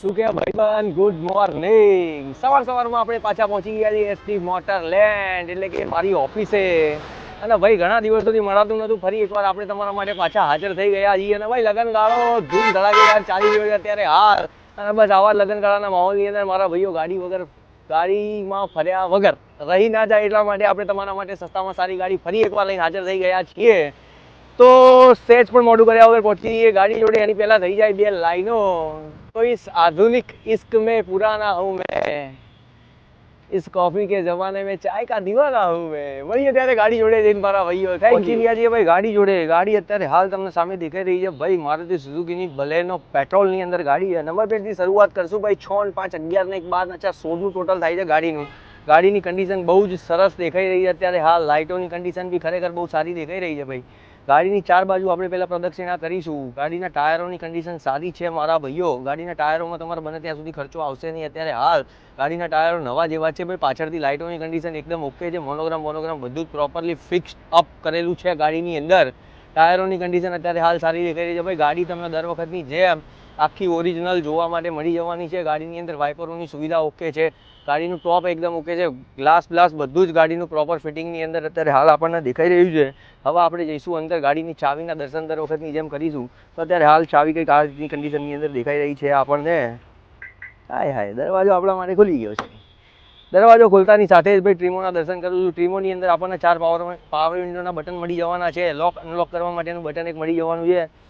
શું કે ભાઈબંધ? ગુડ મોર્નિંગ સવાર સવારમાં આપણે પાછા પહોંચી ગયા છીએ એસટી મોટર લેન્ડ એટલે કે મારી ઓફિસે. અને ભાઈ, ઘણા દિવસોથી મળાતું નતું ફરી એકવાર આપણે તમારા માટે પાછા હાજર થઈ ગયા છીએ. અને ભાઈ લગ્ન ગાળો ધૂમ ધડાકેદાર ચાલી રહ્યો છે અત્યારે હાલ. અને બસ આવા લગન ગાળાના માહોલની અંદર મારા ભાઈઓ ગાડી વગર, ગાડીમાં ફર્યા વગર રહી ના જાય એટલા માટે આપણે તમારા માટે સસ્તામાં સારી ગાડી ફરી એકવાર લઈને હાજર થઈ ગયા છીએ. તો સેજ પણ મોડું કર્યા વગર પહોંચી જઈએ ગાડી જોડે એની પહેલા થઈ જાય બે લાઈનો તો इस आधुनिक इश्क में पुराना हूँ मैं इस कॉफी के जमाने में चाय का दीवाना हूँ मैं વળી અત્યારે ગાડી જોડે જઈને મારા ભાઈઓ પહોંચી ગયા છીએ ભાઈ ગાડી જોડે ગાડી અત્યારે હાલ તમને સામે દેખાઈ રહી છે ભાઈ મારુતિ સુઝુકીની બલેનો પેટ્રોલની અંદર ગાડી છે નંબર પ્લેટથી શરૂઆત કરશું ભાઈ છ ને પાંચ અગિયાર ને એક બાર ને ચાર સોળનું ટોટલ થાય છે ગાડીનું ગાડીની કન્ડિશન બહુ જ સરસ દેખાઈ રહી છે અત્યારે હાલ લાઇટોની કન્ડિશન બી ખરેખર બહુ સારી દેખાઈ રહી છે ભાઈ ગાડીની ચાર બાજુ આપણે પહેલાં પ્રદક્ષિણા કરીશું. ગાડીના ટાયરોની કન્ડિશન સારી છે મારા ભાઈઓ. ગાડીના ટાયરોમાં તમારે બને ત્યાં સુધી ખર્ચો આવશે નહીં. અત્યારે હાલ ગાડીના ટાયરો નવા જેવા છે ભાઈ. પાછળથી લાઇટોની કન્ડિશન એકદમ ઓકે છે. મોનોગ્રામ મોનોગ્રામ બધું જ પ્રોપરલી ફિક્સ અપ કરેલું છે ગાડીની અંદર. ટાયરોની કન્ડિશન અત્યારે હાલ સારી દેખાઈ રહી છે ભાઈ. ગાડી તમે દર વખતની જેમ આખી ઓરિજિનલ જોવા માટે મળી જવાની છે. ગાડીની અંદર વાઇપરોની સુવિધા ઓકે છે. ગાડીનું ટોપ એકદમ ઓકે છે. ગ્લાસ બ્લાસ બધું જ ગાડીનું પ્રોપર ફિટિંગની અંદર અત્યારે હાલ આપણને દેખાઈ રહ્યું છે. હવે આપણે જઈશું અંદર ગાડીની ચાવીના દર્શન દર વખતની જેમ કરીશું. તો અત્યારે હાલ ચાવી કંઈક આ કન્ડિશનની અંદર દેખાઈ રહી છે આપણને. હાય હાય. દરવાજો આપણા માટે ખુલી ગયો છે. દરવાજો ખોલતાની સાથે જ ભાઈ ટ્રીમોના દર્શન કરું છું. ટ્રીમોની અંદર આપણને ચાર પાવર પાવર વિન્ડોના બટન મળી જવાના છે. લોક અનલોક કરવા માટેનું બટન એક મળી જવાનું છે.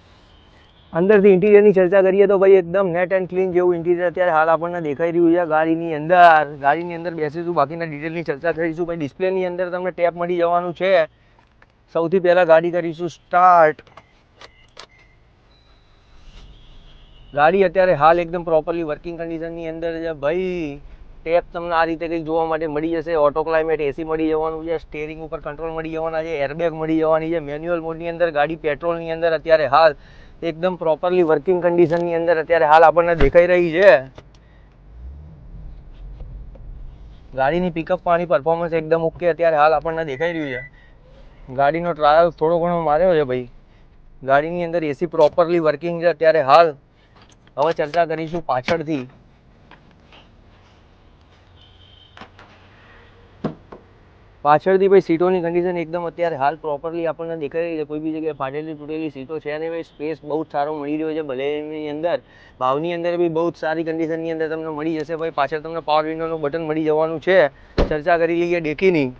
અંદરથી ઇન્ટિરિયરની ચર્ચા કરીએ તો ભાઈ એકદમ નેટ એન્ડ ક્લીન જેવું ઇન્ટિરિયર અત્યારે હાલ આપણને દેખાઈ રહ્યું છે. ગાડીની અંદર ગાડીની અંદર બેસીશું, બાકીના ડિટેલની ચર્ચા કરીશું. ભાઈ ડિસ્પ્લેની અંદર તમને ટેપ મળી જવાનું છે. સૌથી પહેલાં ગાડી કરીશું સ્ટાર્ટ ગાડી અત્યારે હાલ એકદમ પ્રોપરલી વર્કિંગ કન્ડિશનની અંદર છે. ભાઈ ટેપ તમને આ રીતે કંઈક જોવા માટે મળી જશે. ઓટો ક્લાઇમેટ એસી મળી જવાનું છે. સ્ટેરિંગ ઉપર કંટ્રોલ મળી જવાના છે. એરબેગ મળી જવાની છે. મેન્યુઅલ મોડની અંદર ગાડી પેટ્રોલની અંદર અત્યારે હાલ એકદમ પ્રોપરલી વર્કિંગ કન્ડિશનની અંદર અત્યારે હાલ આપણને દેખાઈ રહી છે. ગાડીની પિકઅપ પાણી પરફોર્મન્સ એકદમ ઓકે અત્યારે હાલ આપણને દેખાઈ રહ્યું છે. ગાડીનો ટ્રાયલ થોડો ઘણો માર્યો છે ભાઈ. ગાડીની અંદર એસી પ્રોપરલી વર્કિંગ છે અત્યારે હાલ. હવે ચર્ચા કરીશું પાછળથી. પાછળથી ભાઈ સીટોની કન્ડિશન એકદમ અત્યારે હાલ પ્રોપરલી આપણને દેખાઈ રહી છે. કોઈ બી જગ્યાએ ફાટેલી તૂટેલી સીટો છે અને ભાઈ સ્પેસ બહુ જ સારો મળી રહ્યો છે. ભલેની અંદર, ભાવની અંદર બી બહુ જ સારી કન્ડિશનની અંદર તમને મળી જશે. ભાઈ પાછળ તમને પાવર વિન્ડોનું બટન મળી જવાનું છે. ચર્ચા કરી લઈએ ડેકીની.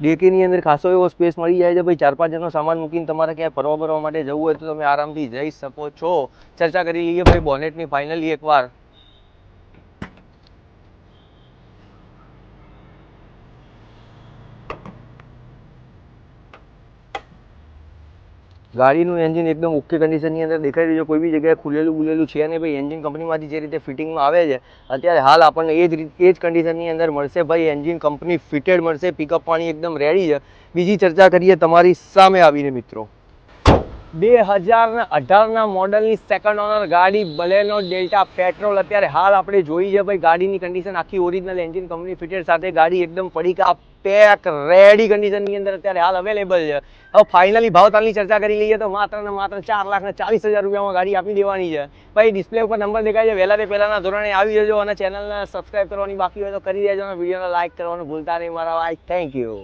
ડેકીની અંદર ખાસો એવો સ્પેસ મળી જાય છે. ભાઈ ચાર પાંચ જણનો સામાન મૂકીને તમારે ક્યાંય ફરવા ફરવા માટે જવું હોય તો તમે આરામથી જઈ શકો છો. ચર્ચા કરી લઈએ ભાઈ બોનેટની ફાઇનલી એકવાર. ગાડીનું એન્જિન એકદમ ઓકે કન્ડિશનની અંદર દેખાઈ રહ્યું છે. કોઈ બી જગ્યાએ ખુલેલું બુલેલું છે નહીં. ભાઈ એન્જિન કંપનીમાંથી જે રીતે ફિટિંગમાં આવે છે, અત્યારે હાલ આપણને એ જ એ જ કન્ડિશનની અંદર મળશે. ભાઈ એન્જિન કંપની ફિટેડ મળશે પિકઅપ પાણી એકદમ રેડી છે. બીજી ચર્ચા કરીએ તમારી સામે આવીને, મિત્રો. બે હજારના અઢારના મોડલની સેકન્ડ ઓનર ગાડી બલેનો ડેલ્ટા પેટ્રોલ અત્યારે હાલ આપણે જોઈ છે. ભાઈ, ગાડીની કન્ડિશન આખી ઓરિજિનલ એન્જિન કંપની ફિટેડ સાથે ગાડી એકદમ પડીકા પેક રેડી કન્ડિશનની અંદર અત્યારે હાલ અવેલેબલ છે. હવે ફાઇનલી ભાવતાલની ચર્ચા કરી લઈએ તો માત્ર ને માત્ર ચાર લાખ ને ચાલીસ હજાર રૂપિયામાં ગાડી આપી દેવાની છે. ભાઈ ડિસ્પ્લે ઉપર નંબર દેખાય છે. વહેલા તે પહેલાના ધોરણે આવી જજો અને ચેનલને સબસ્ક્રાઇબ કરવાની બાકી હોય તો કરી દેજો અને વિડીયોને લાઇક કરવાનું ભૂલતા નહીં. મારા ભાઈ થેન્ક યુ